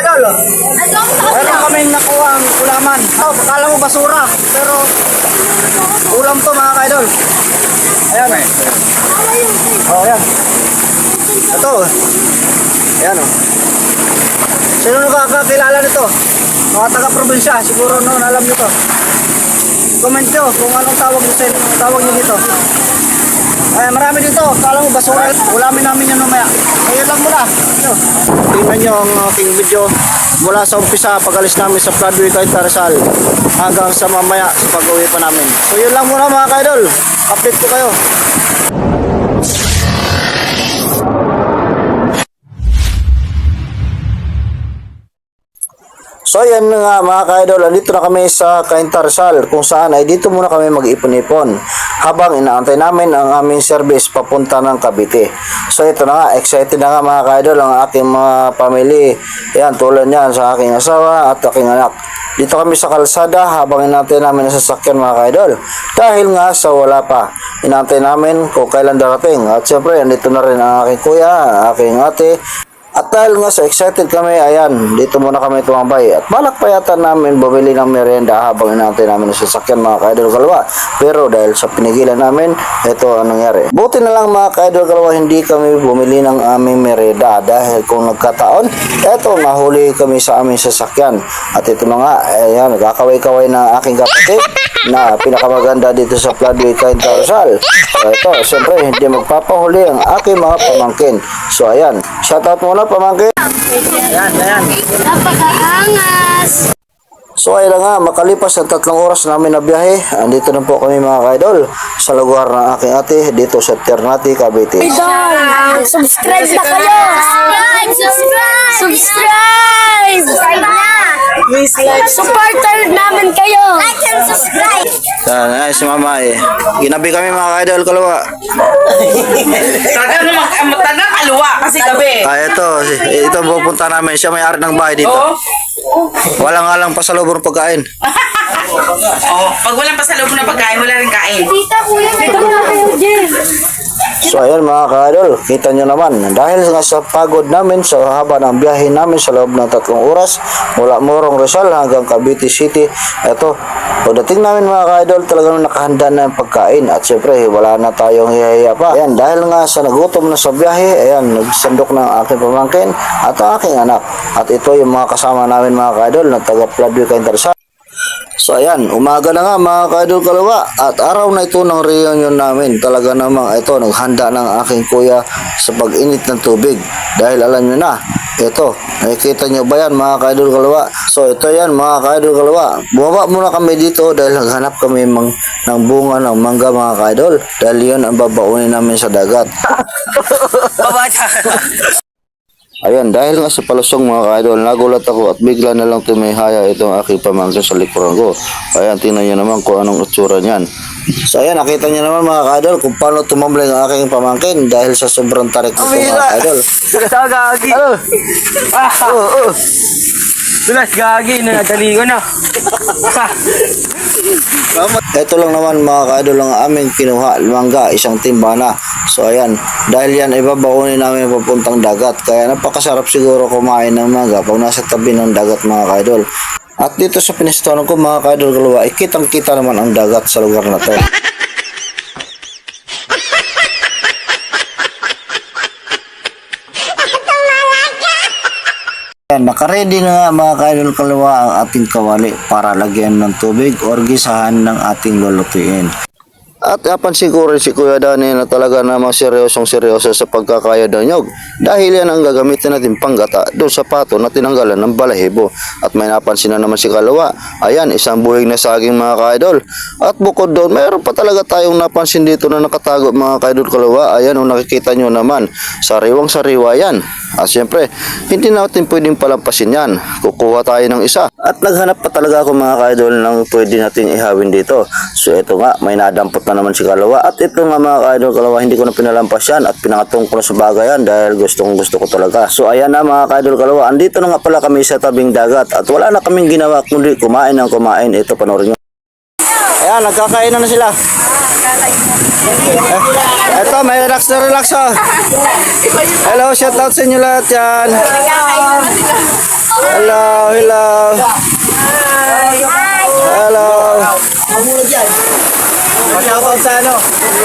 idol. Meron kaming nakuha ang ulaman. Oh, kala mo basura. Pero ulam to mga idol. Ayan. Oh, ayan. Ito. Ayan oh. Sino nakakakilala nito? Mga taga-probinsya, siguro noon alam nyo to. Comment nyo kung anong tawag nyo, tawag nyo dito. Ay, marami dito. Kala mo basura. Ulamin namin yan mamaya. Ayun lang muna. Ano? Tingnan nyo ang aking video mula sa umpisa pag-alis namin sa Floodway kay Tarzal hanggang sa mamaya pag-uwi pa namin. So yun lang muna mga kaidol. Update ko kayo. So yan na nga mga ka-idol, andito na kami sa Kaintarsal kung saan ay dito muna kami mag-ipon-ipon habang inaantay namin ang aming service papunta ng Cavite. So ito na nga, excited na nga mga ka-idol ang aking mga family. Yan, tulad niyan sa aking asawa at aking anak. Dito kami sa kalsada habang inaantay namin ang sasakyan mga ka-idol. Dahil nga sa wala pa, inaantay namin kung kailan darating. At syempre, andito na rin ang aking kuya, aking ate, at dahil nga sa excited kami, ayan, dito muna kami tumambay. At balak pa yata namin bumili ng merienda habang inaantay namin ang sasakyan mga ka-idol kalwa. Pero dahil sa pinigilan namin, ito ang nangyari. Buti na lang mga ka-idol kalwa, hindi kami bumili ng aming merienda dahil kung nagkataon, eto, nahuli kami sa aming sasakyan. At ito na nga, ayan, nagkakaway-kaway ng aking kapatid na pinakamaganda dito sa Floodway Kain Tarsal. So ito, siyempre, hindi magpapahuli ang aking mga pamangkin. So ayan, shoutout muna pamangkin. Ayan, ayan. Napakaangas! So ayun nga, makalipas ng tatlong oras namin na biyahe, andito na po kami mga kaidol sa lugar ng aking ate dito sa Ternate, Cavite. Idol! Subscribe na kayo! Subscribe! Subscribe! Subscribe! Subscribe na! Please like! Supporter namin kayo! Like and subscribe! Yan, ay si mama eh. Ginabi kami mga kaidol kalawa. Taga naman, ang taga kaluwa kasi gabi. Ah, ito, ito pupunta namin. Siya may ari ng bahay dito. Oo. Wala nga lang pasalubong ng pagkain. Oh, pag walang pasalubong na pagkain, wala rin kain. Tita, kuya, dito na kayo, Jen! So ayan mga ka-idol, kita nyo naman, dahil nga sa pagod namin sa haba ng biyahe namin sa loob ng tatlong oras, mula Morong Rizal hanggang Cavite City, eto, pagdating namin mga ka-idol, talagang nakahanda na ang pagkain at syempre wala na tayong hihiya pa. Ayan, dahil nga sa nagutom na sa biyahe, ayan, nagsandok ng aking pamangkin at ang aking anak. At ito yung mga kasama namin mga ka-idol na taga Pladway Kaintarsal. So ayan, umaga na nga mga kaidol kalawa at araw na ito ng reunion namin. Talaga namang ito, naghanda ng aking kuya sa pag-init ng tubig. Dahil alam nyo na, ito, nakikita nyo ba yan mga kaidol kalawa? So ito yan mga kaidol kalawa. Bumaba muna kami dito dahil naghanap kami mang, ng bunga ng mangga mga kaidol. Dahil yun ang babaunin namin sa dagat. Babata. Ayan, dahil nga sa palusong mga ka-idol, nagulat ako at bigla na lang tumihaya itong aking pamangkin sa likuran ko. Ayan, tingnan nyo naman kung anong utsura niyan. So ayan, nakita nyo naman mga ka-idol kung paano tumambling ang aking pamangkin dahil sa sobrang tarik nito mga ka-idol. Gagi. Ano? Ah, Oo, oo. dulas gagi na nadali ko na. Ito lang naman mga ka-idol ang aming kinuha, mangga, isang timba na. So ayan, dahil yan ibabaunin namin papuntang dagat. Kaya napakasarap siguro kumain ng mangga pag nasa tabi ng dagat mga ka-idol. At dito sa pinistonan ko mga ka-idol kalawa, ay kitang kita naman ang dagat sa lugar na to. Nakaredy na nga mga kaidol kalawa ang ating kawali para lagyan ng tubig or gisahan ng ating lulutuin. At napansin ko rin si Kuya Dani na talaga namang seryosong seryoso sa pagkakaya ng nyog. Dahil yan ang gagamitin natin panggata doon sa pato na tinanggalan ng balahibo. At may napansin na naman si Kalawa. Ayan, isang buhig na saging mga kaidol. At bukod doon, mayroon pa talaga tayong napansin dito na nakatago mga kaidol Kalawa. Ayan, kung nakikita nyo naman, sariwang sariwa yan. At syempre, hindi natin pwedeng palampasin yan. Kukuha tayo ng isa. At naghanap pa talaga ako mga kaidol ng pwede nating ihawin dito. So ito nga, may nadampot na naman si Kalawa. At ito nga mga kaidol Kalawa, hindi ko na pinalampas yan at pinangatong ko na sa bagay yan dahil gustong gusto ko talaga. So ayan na mga kaidol Kalawa, andito na nga pala kami sa tabing dagat at wala na kaming ginawa kundi kumain ng kumain. Ito panoorin nyo. Ayan, nagkakain na sila. Eh, Eto, may relax na relax oh. Hello, shout out sa inyo lahat yan. Shout out sa ano?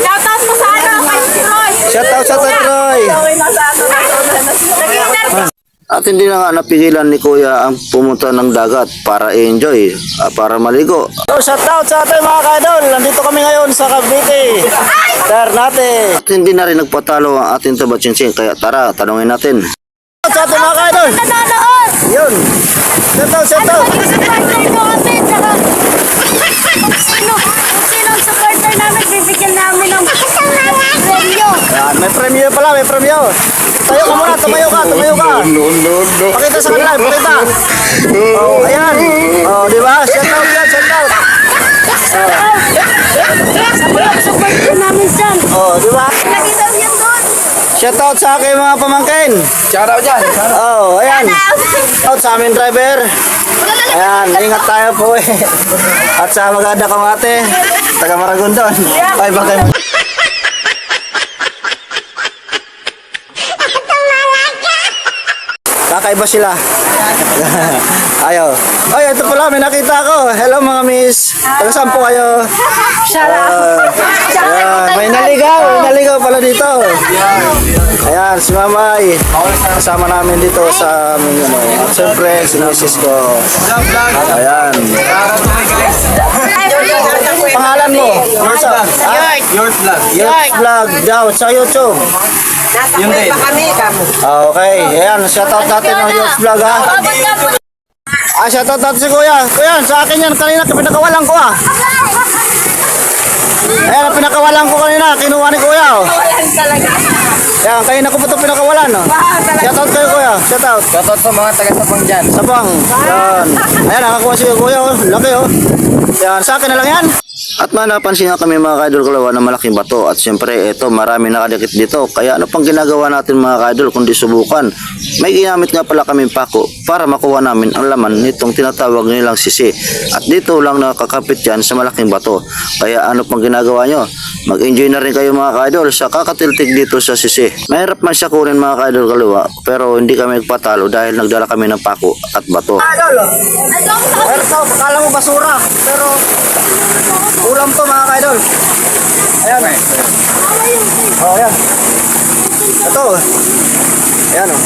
Shout out mo sa ano? Kay Troy. Shout out sa Troy. Ah. At hindi na nga napigilan ni Kuya ang pumunta ng dagat para enjoy, ah, para maligo. So, shout out sa ating mga kaidol. Nandito kami ngayon sa Cavite. Ternate. At hindi na rin nagpatalo ang ating tabatsinsing. Kaya tara, tanungin natin. Shout out sa ating mga kaidol. Nanonood. Yun. Shout out, shout out. Ano ba yung surprise na ito kasi? Tsaka, sino? Sino ang surprise? Supporter namin, bibigyan namin ng premyo. Yan, may premyo pala, may premyo. Tayo ka muna, tumayo ka, tumayo ka. No, no, no. Pakita sa kanila, pakita. Oh, ayan. Oh, di ba? Shout out yan, shout out. Oh, di ba? Daw yan doon. Shout out sa aking mga pamangkin. Shout out dyan. Oh, ayan. Shout out sa aming driver. Ayan, ingat tayo po eh. At sa maganda kamate, taga Maragondon. Bye bye. Kakaiba sila. Ayo. Ay, ito pala, may nakita ko. Hello mga miss. Taga saan po kayo? Shout out. Ayan, may naligaw. Naligaw pala dito. Ayan, si Mamay. Kasama namin dito sa aming ano. At siyempre, si Mrs. ko. Ayan. Pangalan mo? Sa? Ah, Yours vlog. Youth vlog daw sa YouTube. Yun din. Ah, okay. Ayan, shoutout natin ang youth vlog ha. Ah, shoutout natin si Kuya. Kuya, sa akin yan. Kanina pinakawalan ko ah. Ayan, ang pinakawalan ko kanina. Kinuha ni Kuya oh. Ayan, kanina ko pa ito pinakawalan oh. Shoutout kayo Kuya. Shoutout. Shout out sa mga taga-sapang dyan. Sabang. Yan. Ayan, nakakuha si Kuya oh. Laki oh. Yan, sa akin na lang yan. At may napansin nga kami mga kaidol kalawa na malaking bato. At siyempre ito marami nakadikit dito. Kaya ano pang ginagawa natin mga kaidol kundi subukan? May ginamit nga pala kami pako para makuha namin ang laman nitong tinatawag nilang sisi. At dito lang nakakapit yan sa malaking bato. Kaya ano pang ginagawa nyo? Mag enjoy na rin kayo mga kaidol sa kakatiltik dito sa sisi. Mahirap man siya kunin mga kaidol kalawa pero hindi kami nagpatalo dahil nagdala kami ng pako at bato. To, akala mo basura. Pero, ulam to mga kaidol. Ayan. Oh, ayan. Ito. Ayan oh.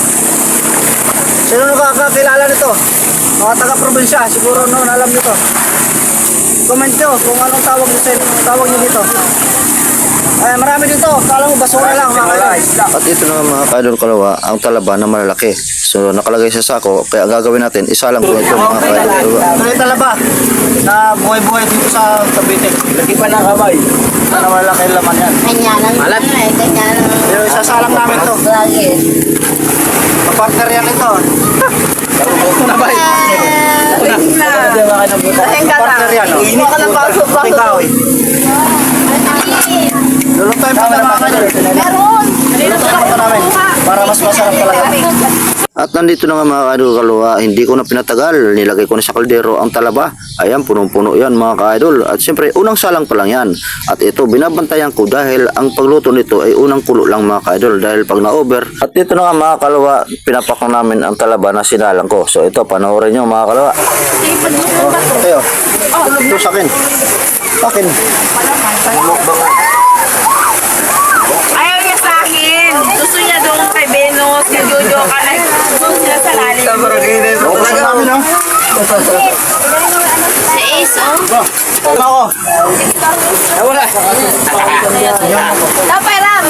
Sino nakakakilala nito? Mga taga-probinsya, siguro noon alam nito. Comment nyo kung anong tawag nyo, tawag nyo dito. Ay, marami dito. Kala mo basura lang mga kaidol. At ito na mga kaidol kalawa, ang talaba na malalaki. So nakalagay sa sako, kaya ang gagawin natin, isa lang po ito mga kaidol yung talaba na buhay-buhay dito sa Cavite. Lagi pa ng kamay. Na malalaki ang laman yan. Kanya lang. Malat. Eh, kanya lang. Pero isasalang namin to. Lagi. Partner yan ito. Na ba? Partner yan. Init ka ng baso. Ikaw eh. Lulutuin pa mga kaidol. Meron. Lulutuin pa namin. Para mas masarap talaga. At nandito na nga mga kaidol kalwa, hindi ko na pinatagal, nilagay ko na sa kaldero ang talaba. Ayan, punong-puno yan mga kaidol. At siyempre, unang salang pa lang yan. At ito, binabantayan ko dahil ang pagluto nito ay unang kulo lang mga kaidol dahil pag na-over. At dito na nga mga kalwa, pinapakong namin ang talaba na sinalang ko. So ito, panoorin nyo mga kalwa. Oh, ito, ito sa akin. Sa akin. Ayaw niya sa akin. Gusto niya doon kay Venus, kay Jojo, ay gusto niya sa lalim. Okay namin, Ace, oh. Ako. Wala. Tapay Ram.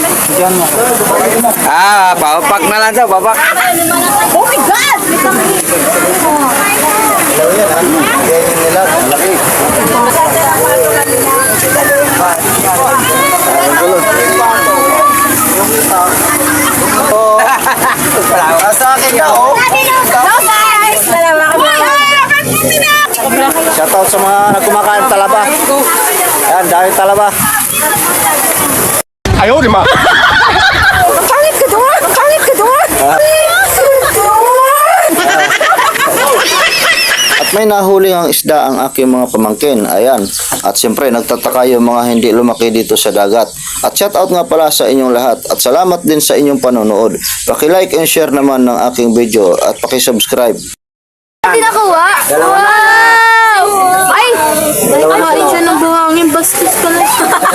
Ah, papak na lang daw, papak. Oh my God! Hello yan, ha? Ganyan nila, malaki. Ang gulo. Oh. Ah, sa akin na, oh. No, guys! Dalawa kami. Shoutout sa mga nagkumakain talaba. Ayan, dahil talaba. Pangit ka doon! Pangit ka doon! At may nahuli ang isda ang aking mga pamangkin. Ayan. At siyempre, nagtataka yung mga hindi lumaki dito sa dagat. At shoutout nga pala sa inyong lahat. At salamat din sa inyong panonood. Paki-like and share naman ng aking video at paki-subscribe. Hindi nakuha. Wow! Bastos ka lang.